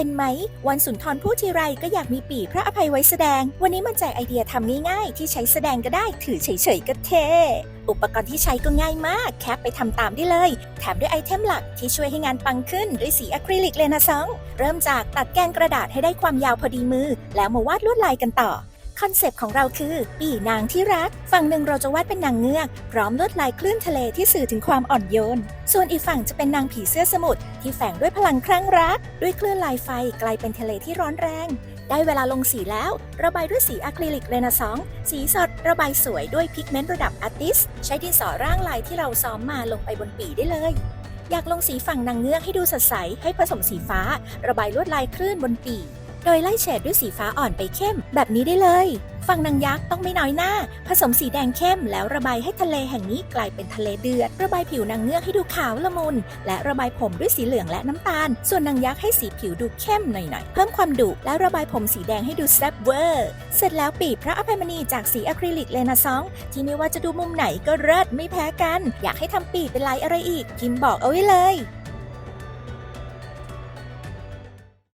เป็นไหม วันสุนทรพูดทีไรก็อยากมีปีพระอภัยไว้แสดง วันนี้มันแจกไอเดียทำง่ายๆ ที่ใช้แสดงก็ได้ถือเฉยๆก็เท่อุปกรณ์ที่ใช้ก็ง่ายมาก แคปไปทำตามได้เลย แถมด้วยไอเทมหลักที่ช่วยให้งานปังขึ้นด้วยสีอะคริลิกเลนาซอง เริ่มจากตัดแกนกระดาษให้ได้ความยาวพอดีมือ แล้วมาวาดลวดลายกันต่อ คอนเซปต์ของเราคือปีนางที่รัก ฝั่งหนึ่งเราจะวาดเป็นนางเงือก พร้อมลวดลายคลื่นทะเลที่สื่อถึงความอ่อนโยน ส่วนอีกฝั่งจะเป็นนางผีเสื้อสมุทรที่แฝงด้วยพลังคลั่งรัก ด้วยคลื่นลายไฟกลายเป็นทะเลที่ร้อนแรง ได้เวลาลงสีแล้ว ระบายด้วยสีอะคริลิกเรนซองสีสด ระบายสวยด้วยพิกเมนต์ระดับอาร์ติสใช้ดินสอร่างลายที่เราซ้อมมาลงไปบนปีได้เลยอยากลงสีฝั่งนางเงือกให้ดูสดใสให้ผสมสีฟ้า ระบายลวดลายคลื่นบนปี โดยไล่เฉดด้วยสีฟ้าอ่อนไปเข้ม แบบนี้ได้เลยฝั่งนางยักษ์ต้องไม่น้อยหน้า ผสมสีแดงเข้มแล้วระบายให้ทะเลแห่งนี้กลายเป็นทะเลเดือด ระบายผิวนางเงือกให้ดูขาวละมุน และระบายผมด้วยสีเหลืองและน้ำตาล ส่วนนางยักษ์ให้สีผิวดูเข้มหน่อยๆ เพิ่มความดุและระบายผมสีแดงให้ดูแซ่บเวอร์ เสร็จแล้วปีพระอภัยมณีจากสีอะคริลิกเลนาซอง ที่ไม่ว่าจะดูมุมไหนก็เลิศไม่แพ้กัน อยากให้ทำปีเป็นลายอะไรอีกพิมพ์บอกเอาไว้เลย